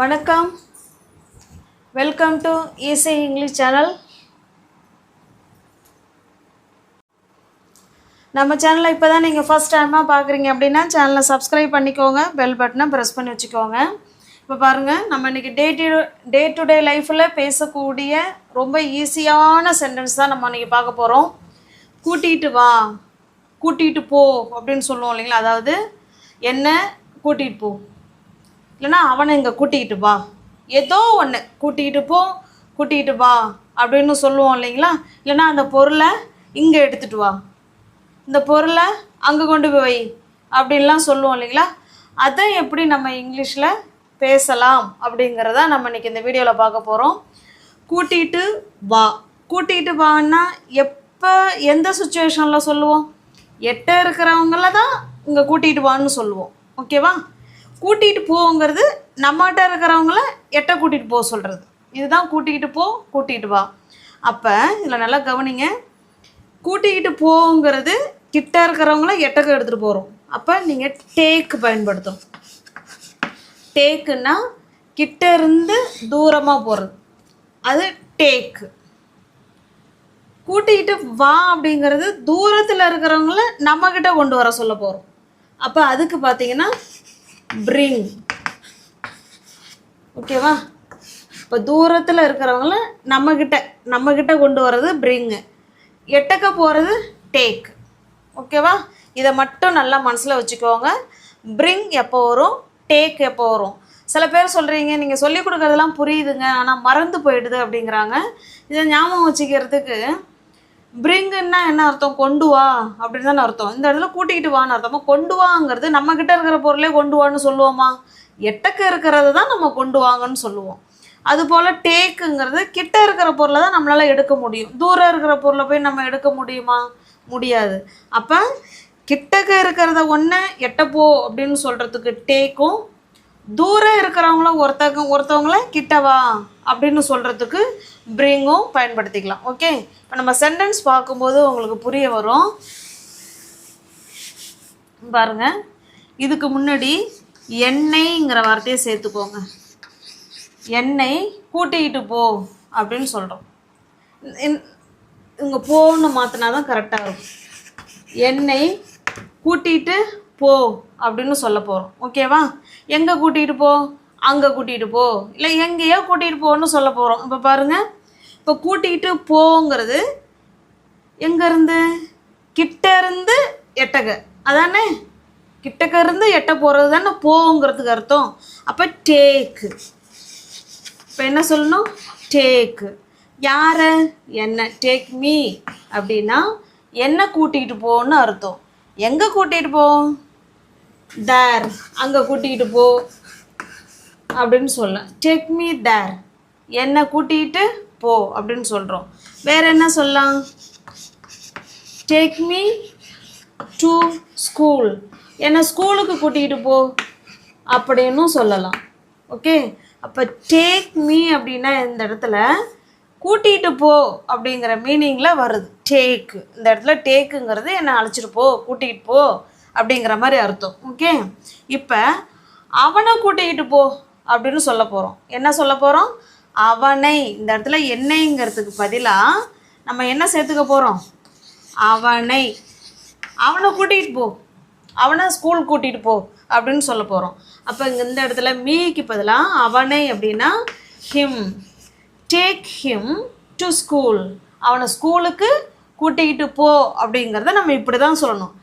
வணக்கம். Welcome to easy English channel நம்ம சேனலை இப்போ தான் நீங்கள் ஃபஸ்ட் டைமாக பார்க்குறீங்க அப்படின்னா சேனலை சப்ஸ்கிரைப் பண்ணிக்கோங்க. பெல் பட்டனை ப்ரெஸ் பண்ணி வச்சுக்கோங்க. இப்போ பாருங்கள் நம்ம இன்றைக்கி day to day to day லைஃப்பில் பேசக்கூடிய ரொம்ப ஈஸியான சென்டென்ஸ் தான் நம்ம இன்றைக்கி பார்க்க போகிறோம் கூட்டிகிட்டு வா கூட்டிகிட்டு போ அப்படின்னு சொல்லுவோம் இல்லைங்களா? அதாவது என்ன கூட்டிகிட்டு போ. இல்லைன்னா அவனை இங்கே கூட்டிகிட்டு வா. ஏதோ ஒன்று கூட்டிகிட்டு போ கூட்டிகிட்டு வா அப்படின்னு சொல்லுவோம் இல்லைங்களா? இல்லைன்னா அந்த பொருளை இங்கே எடுத்துகிட்டு வா. இந்த பொருளை அங்கே கொண்டு போய் வை அப்படின்லாம் சொல்லுவோம் இல்லைங்களா? அதை எப்படி நம்ம இங்கிலீஷில் பேசலாம் அப்படிங்கிறத நம்ம இன்றைக்கி இந்த வீடியோவில் பார்க்க போகிறோம் கூட்டிகிட்டு வா. கூட்டிகிட்டு வான்னா எப்போ எந்த சுச்சுவேஷனில் சொல்லுவோம்? எட்ட இருக்கிறவங்கள தான் இங்கே கூட்டிகிட்டு வான்னு சொல்லுவோம். ஓகேவா? கூட்டிகிட்டு போங்கிறது நம்மகிட்ட இருக்கிறவங்கள எட்ட கூட்டிகிட்டு போக சொல்கிறது இதுதான் கூட்டிகிட்டு போ கூட்டிகிட்டு வா. அப்போ இதில் நல்லா கவனிங்க. கூட்டிக்கிட்டு போங்கிறது கிட்ட இருக்கிறவங்கள எட்டக்கு எடுத்துகிட்டு போகிறோம் அப்போ நீங்கள் டேக் பயன்படுத்தும் டேக்குன்னா கிட்ட இருந்து தூரமாக போகிறது அது டேக்கு கூட்டிக்கிட்டு வா அப்படிங்கிறது தூரத்தில் இருக்கிறவங்கள நம்மக்கிட்ட கொண்டு வர சொல்ல போகிறோம் அப்போ அதுக்கு பார்த்தீங்கன்னா பிரிங் ஓகேவா இப்போ தூரத்தில் இருக்கிறவங்கள நம்மக்கிட்ட நம்மக்கிட்ட கொண்டு வர்றது பிரிங்கு எட்டக்க போகிறது டேக் ஓகேவா இதை மட்டும் நல்லா மனசில் வச்சுக்கோங்க. பிரிங் எப்போ வரும்? டேக் எப்போ வரும்? சில பேர் சொல்கிறீங்க நீங்கள் சொல்லிக் கொடுக்குறதெல்லாம் புரியுதுங்க ஆனால் மறந்து போயிடுது அப்படிங்கிறாங்க. இதை ஞாபகம் வச்சுக்கிறதுக்கு பிரிங்குன்னா என்ன அர்த்தம்? கொண்டு வா அப்படின்னு தானே அர்த்தம். இந்த இடத்துல கூட்டிகிட்டு வான்னு அர்த்தமாக கொண்டு வாங்கிறது நம்மக்கிட்ட இருக்கிற பொருளே கொண்டு வான்னு சொல்லுவோமா? எட்டக்க இருக்கிறத தான் நம்ம கொண்டு வாங்கன்னு சொல்லுவோம். அதுபோல் டேக்குங்கிறது கிட்ட இருக்கிற பொருளை தான் நம்மளால் எடுக்க முடியும். தூரம் இருக்கிற பொருளை போய் நம்ம எடுக்க முடியுமா? முடியாது. அப்போ கிட்டக்க இருக்கிறத ஒன்று எட்டப்போ அப்படின்னு சொல்கிறதுக்கு டேக்கும் தூரம் இருக்கிறவங்கள ஒருத்தங்க ஒருத்தவங்கள கிட்டவா அப்படின்னு சொல்கிறதுக்கு பிரிங்கும் பயன்படுத்திக்கலாம். ஓகே இப்போ நம்ம சென்டென்ஸ் பார்க்கும்போது உங்களுக்கு புரிய வரும். பாருங்க. இதுக்கு முன்னாடி எண்ணெய்ங்கிற வார்த்தையை சேர்த்துக்கோங்க. எண்ணெய் கூட்டிக்கிட்டு போ அப்படின்னு சொல்கிறோம் இங்கே போன்னு மாற்றினா தான் கரெக்டாக இருக்கும். எண்ணெய் கூட்டிகிட்டு போ அப்படின்னு சொல்ல போகிறோம் ஓகேவா எங்கே கூட்டிகிட்டு போ? அங்கே கூட்டிகிட்டு போ. இல்லை எங்கேயோ கூட்டிகிட்டு போன்னு சொல்ல போகிறோம் இப்போ பாருங்கள் இப்போ கூட்டிகிட்டு போங்கிறது எங்கேருந்து கிட்ட இருந்து எட்டக. அதானே? கிட்டக்க இருந்து எட்ட போகிறது தானே போங்கிறதுக்கு அர்த்தம். அப்போ டேக்கு இப்போ என்ன சொல்லணும்? டேக்கு யாரை? என்ன? டேக் மீ அப்படின்னா என்ன கூட்டிகிட்டு போன்னு அர்த்தம். எங்கே கூட்டிகிட்டு போ? தேர் அங்கே கூட்டிகிட்டு போ. அப்படின்னு சொல்லலாம் டேக் மீ தேர் என்னை கூட்டிகிட்டு போ அப்படின்னு சொல்கிறோம் வேறு என்ன சொல்லலாம்? டேக் மீ டு ஸ்கூல் என்னை ஸ்கூலுக்கு கூட்டிகிட்டு போ அப்படின்னும் சொல்லலாம். ஓகே அப்போ டேக் மீ அப்படின்னா இந்த இடத்துல கூட்டிகிட்டு போ அப்படிங்கிற மீனிங்கில் வருது. டேக்கு இந்த இடத்துல டேக்குங்கிறது என்னை அழைச்சிட்டு போ கூட்டிகிட்டு போ அப்படிங்கிற மாதிரி அர்த்தம். ஓகே இப்போ அவனை கூட்டிக்கிட்டு போ. அப்படின்னு சொல்ல போகிறோம் என்ன சொல்ல போகிறோம் அவனை இந்த இடத்துல என்னைங்கிறதுக்கு பதிலாக நம்ம என்ன சேர்த்துக்க போகிறோம் அவனை. அவனை கூட்டிகிட்டு போ. அவனை ஸ்கூல் கூட்டிகிட்டு போ அப்படின்னு சொல்ல போகிறோம் அப்போ இங்கே இந்த இடத்துல மீக்கு பதிலாக அவனை அப்படின்னா him take him to school அவனை ஸ்கூலுக்கு கூட்டிக்கிட்டு போ அப்படிங்கிறத நம்ம இப்படி தான் சொல்லணும்.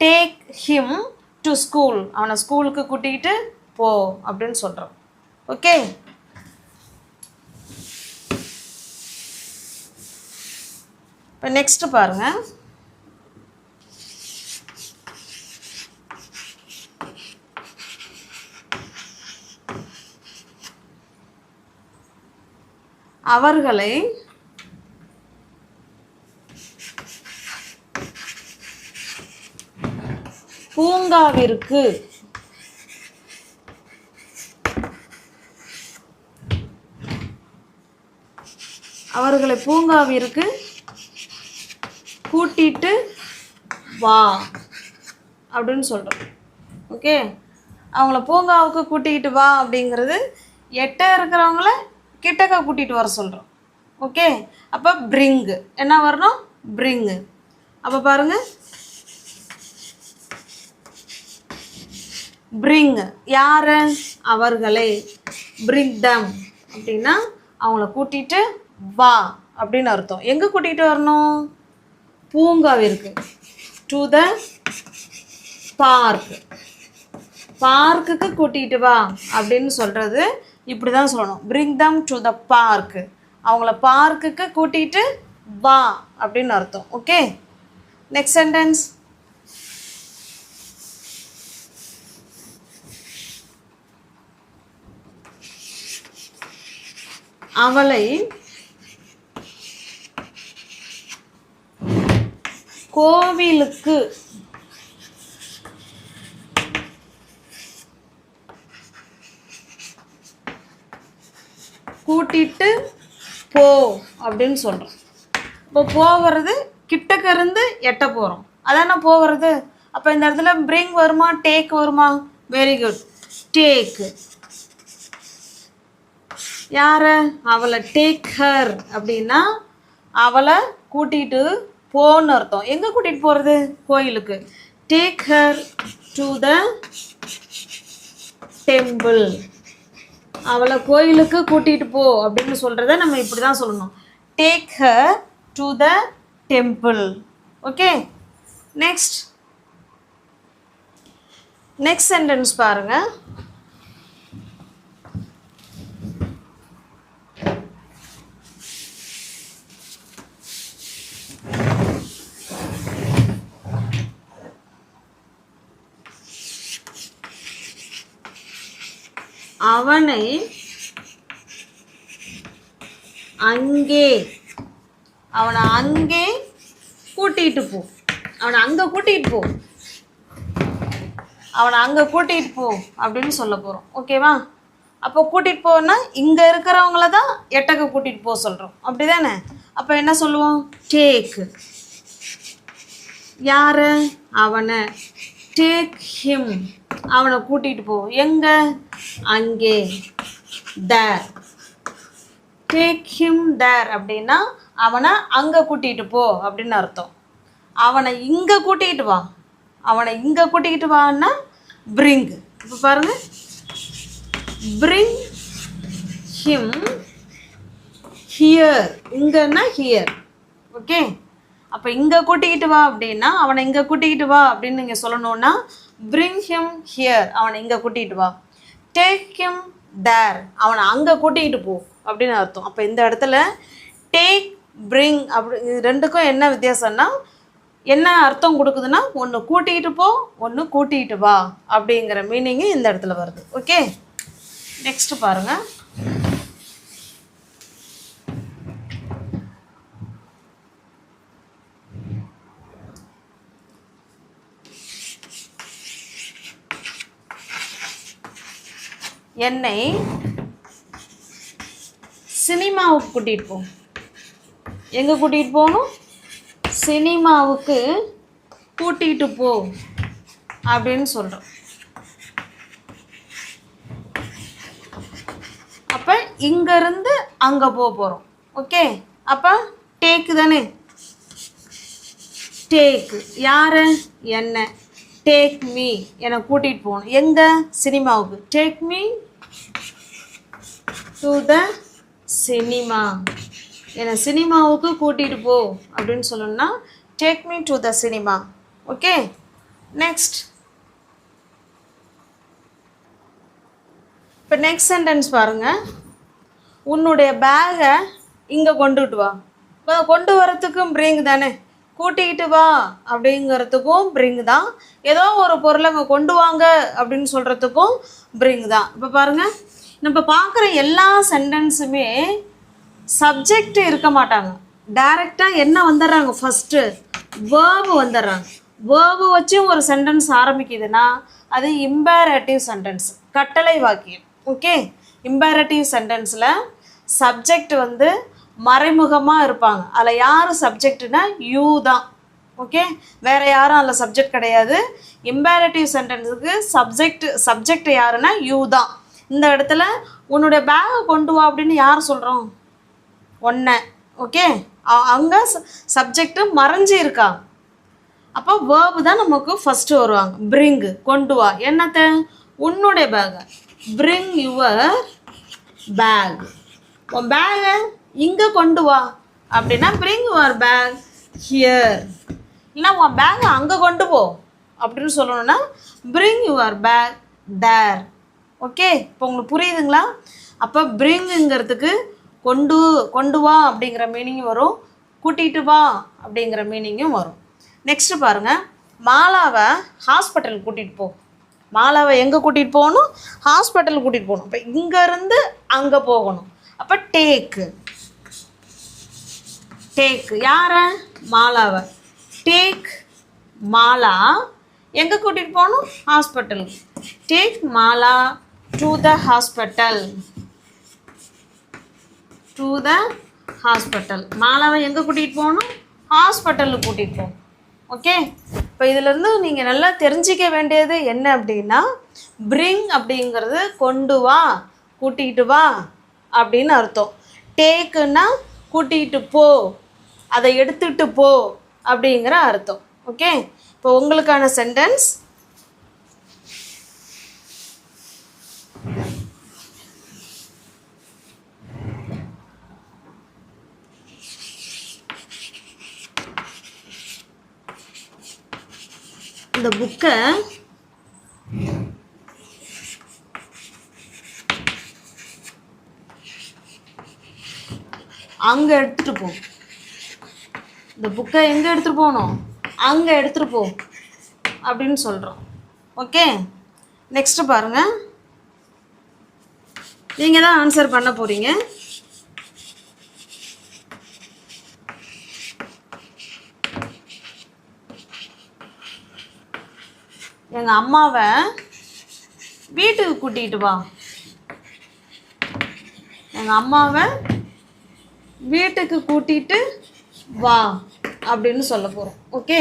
டேக் ஹிம் டு ஸ்கூல் அவனை ஸ்கூலுக்கு கூட்டிக்கிட்டு போ அப்படின்னு சொல்கிறோம் ஓகே? இப்போ நெக்ஸ்ட்டு பாருங்கள் அவர்களை பூங்காவிற்கு அவர்களை பூங்காவிற்கு கூட்டிட்டு வா அப்படின்னு சொல்கிறோம் ஓகே அவங்கள பூங்காவுக்கு கூட்டிக்கிட்டு வா அப்படிங்கிறது எட்ட இருக்கிறவங்கள கிட்டக்க கூட்டிகிட்டு வர சொல்கிறோம் ஓகே அப்போ பிரிங்கு என்ன வரணும்? பிரிங்கு அப்போ பாருங்கள் பிரிங் யார்? அவர்களை. பிரிங் தம் அப்படின்னா அவங்கள கூட்டிட்டு வா அப்படின்னு அர்த்தம். எங்கே கூட்டிகிட்டு வரணும்? பூங்காவிற்கு டு த பார்க் பார்க்குக்கு கூட்டிகிட்டு வா அப்படின்னு சொல்கிறது இப்படி தான் சொல்லணும். Bring them to the park அவங்கள பார்க்குக்கு கூட்டிகிட்டு வா அப்படின்னு அர்த்தம். ஓகே நெக்ஸ்ட் சென்டென்ஸ் அவளை கோவிலுக்கு கூட்டிட்டு போ அப்படின்னு சொல்கிறோம் இப்போ போகிறது கிட்டக்க இருந்து எட்ட போகிறோம் அதானே போகிறது? அப்போ இந்த இடத்துல பிரிங் வருமா டேக் வருமா? வெரி குட் டேக்கு யாரை? அவளை டேக் ஹர் அப்படின்னா அவளை கூட்டிட்டு போன்னு அர்த்தம். எங்கே கூட்டிகிட்டு போகிறது கோயிலுக்கு. Take her to the temple அவளை கோயிலுக்கு கூட்டிகிட்டு போ அப்படின்னு சொல்கிறத நம்ம இப்படி தான் சொல்லணும். Take her to the temple okay next next sentence பாருங்கள் அவனை அங்கே அவனை அங்கே கூட்டிகிட்டு போ. அவனை அங்கே கூட்டிகிட்டு போ. அவனை அங்கே கூட்டிகிட்டு போ அப்படின்னு சொல்ல போகிறோம் ஓகேவா அப்போ கூட்டிகிட்டு போனால் இங்கே இருக்கிறவங்கள தான் எட்டக்கு கூட்டிகிட்டு போக சொல்கிறோம் அப்படி தானே அப்போ என்ன சொல்லுவோம்? டேக்கு யார்? அவனை. டேக் ஹிம் அவனை கூட்டிகிட்டு போ. எங்கே? அங்கே. தேர் டேக் ஹிம் தேர் அப்படின்னா அவனை அங்கே கூட்டிகிட்டு போ அப்படின்னு அர்த்தம். அவனை இங்கே கூட்டிகிட்டு வா. அவனை இங்கே கூட்டிக்கிட்டு வான்னா பிரிங் இப்போ பாருங்க. பிரிங் ஹிம் ஹியர் இங்கன்னா ஹியர் ஓகே அப்போ இங்கே கூட்டிக்கிட்டு வா அப்படின்னா அவனை இங்கே கூட்டிக்கிட்டு வா அப்படின்னு நீங்கள் சொல்லணுன்னா பிரிங் ஹிம் ஹியர் அவனை இங்கே கூட்டிகிட்டு வா. டேக் ஹிம் தேர் அவனை அங்கே கூட்டிகிட்டு போ அப்படின்னு அர்த்தம். அப்போ இந்த இடத்துல டேக் பிரிங் அப்படி இது ரெண்டுக்கும் என்ன வித்தியாசம்னா என்ன அர்த்தம் கொடுக்குதுன்னா ஒன்று கூட்டிகிட்டு போ ஒன்று கூட்டிகிட்டு வா அப்படிங்கிற மீனிங்கு இந்த இடத்துல வருது. ஓகே நெக்ஸ்ட் பாருங்கள் என்னை சினிமாவுக்கு கூட்டிகிட்டு போ. எங்கே கூட்டிகிட்டு போகணும் சினிமாவுக்கு கூட்டிகிட்டு போ அப்படின்னு சொல்கிறோம் அப்போ இங்கேருந்து அங்கே போக போகிறோம் ஓகே? அப்போ டேக்கு தானே? டேக்கு யார்? என்ன. டேக் மீ என்னை கூட்டிகிட்டு போகணும். எங்கே? சினிமாவுக்கு. Take me to the cinema. என்னை சினிமாவுக்கு கூட்டிகிட்டு போ அப்படின்னு சொல்லணும்னா take me to the cinema okay next இப்போ நெக்ஸ்ட் சென்டென்ஸ் பாருங்கள் உன்னுடைய பேகை இங்கே கொண்டுட்டு வா. கொண்டு வரத்துக்கும் பிரிங் தானே. கூட்டிகிட்டு வா அப்படிங்கிறதுக்கும் பிரிங் தான். ஏதோ ஒரு பொருளை அங்கே கொண்டு வாங்க அப்படின்னு சொல்கிறதுக்கும் பிரிங் தான். இப்போ பாருங்கள் நம்ம பார்க்குற எல்லா சென்டென்ஸுமே சப்ஜெக்ட் இருக்க மாட்டாங்க. டைரெக்டாக என்ன வந்துடுறாங்க? ஃபஸ்ட்டு வேர்வு வந்துடுறாங்க. வேர்வு வச்சும் ஒரு சென்டென்ஸ் ஆரம்பிக்குதுன்னா அது இம்பேரேட்டிவ் சென்டென்ஸ் கட்டளை வாக்கியம். ஓகே இம்பேரேட்டிவ் சென்டென்ஸில் சப்ஜெக்ட் வந்து மறைமுகமாக இருப்பாங்க. அதில் யார் சப்ஜெக்ட்னா யூ தான். ஓகே வேறு யாரும் அதில் சப்ஜெக்ட் கிடையாது. இம்பேரட்டிவ் சென்டென்ஸுக்கு சப்ஜெக்ட் சப்ஜெக்ட் யாருன்னா யூ தான். இந்த இடத்துல உன்னுடைய பேகை கொண்டு வா அப்படின்னு யார் சொல்கிறோம் ஒன்றை ஓகே அங்கே சப்ஜெக்ட்டு மறைஞ்சு இருக்கா? அப்போ வேர்பு தான் நமக்கு ஃபஸ்ட்டு வருவாங்க. பிரிங்கு கொண்டு வா. என்னத்த? உன்னுடைய பேகை பிரிங் யுவர் பேக் உன் பேகை இங்கே கொண்டு வா. அப்படின்னா பிரிங் யுவர் பேக் ஹியர் இல்லைனா உன் பேகை அங்கே கொண்டு போ. அப்படின்னு சொல்லணும்னா bring your bag there okay இப்போ உங்களுக்கு புரியுதுங்களா? அப்போ பிரிங்குங்கிறதுக்கு கொண்டு கொண்டு வா அப்படிங்கிற மீனிங்கும் வரும். கூட்டிகிட்டு வா அப்படிங்கிற மீனிங்கும் வரும். நெக்ஸ்ட்டு பாருங்கள் மாலாவை ஹாஸ்பிட்டல் கூட்டிகிட்டு போ. மாலாவை எங்கே கூட்டிகிட்டு போகணும்? ஹாஸ்பிட்டல் கூட்டிகிட்டு போகணும். அப்போ இங்கேருந்து அங்கே போகணும். அப்போ டேக்கு டேக் யார? மாலாவை. டேக் மாலா. எங்கே கூட்டிகிட்டு போகணும்? Hospital take Mala to the hospital to the hospital மாலாவை எங்கே கூட்டிகிட்டு போகணும்? ஹாஸ்பிட்டலுக்கு கூட்டிகிட்டு போகணும் ஓகே இப்போ இதிலேருந்து நீங்கள் நல்லா தெரிஞ்சிக்க வேண்டியது என்ன அப்படின்னா பிரிங் அப்படிங்கிறது கொண்டு வா கூட்டிகிட்டு வா அப்படின்னு அர்த்தம். டேக்குன்னா கூட்டிகிட்டு போ. அதை எடுத்துட்டு போ அப்படிங்கிற அர்த்தம். ஓகே இப்போ உங்களுக்கான சென்டென்ஸ் இந்த புக்கை அங்கே எடுத்துகிட்டு போ. இந்த புக்கை எங்கே எடுத்துகிட்டு போகணும்? அங்கே எடுத்துகிட்டு போ அப்படின்னு சொல்கிறோம் ஓகே? நெக்ஸ்ட்டு பாருங்கள் நீங்கள் தான் ஆன்சர் பண்ண போகிறீங்க எங்கள் அம்மாவை வீட்டுக்கு கூட்டிகிட்டு வா. எங்கள் அம்மாவை வீட்டுக்கு கூட்டிகிட்டு வா. அப்படின்னு சொல்ல போகிறோம் ஓகே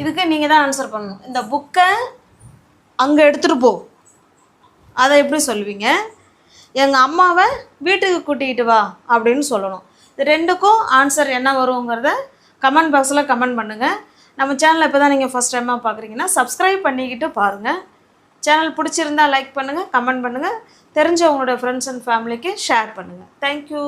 இதுக்கு நீங்கள் தான் ஆன்சர் பண்ணணும். இந்த புக்கை அங்கே எடுத்துகிட்டு போ. அதை எப்படி சொல்லுவீங்க? எங்கள் அம்மாவை வீட்டுக்கு கூட்டிகிட்டு வா அப்படின்னு சொல்லணும். இது ரெண்டுக்கும் ஆன்சர் என்ன வருங்கிறத கமெண்ட் பாக்ஸில் கமெண்ட் பண்ணுங்கள் நம்ம சேனலை இப்போ தான் நீங்கள் ஃபஸ்ட் டைமாக பார்க்குறீங்கன்னா சப்ஸ்கிரைப் பண்ணிக்கிட்டு பாருங்கள் சேனல் பிடிச்சிருந்தா லைக் பண்ணுங்கள் கமெண்ட் பண்ணுங்கள் தெரிஞ்ச உங்களோட ஃப்ரெண்ட்ஸ் அண்ட் ஃபேமிலிக்கு ஷேர் பண்ணுங்கள் தேங்க்யூ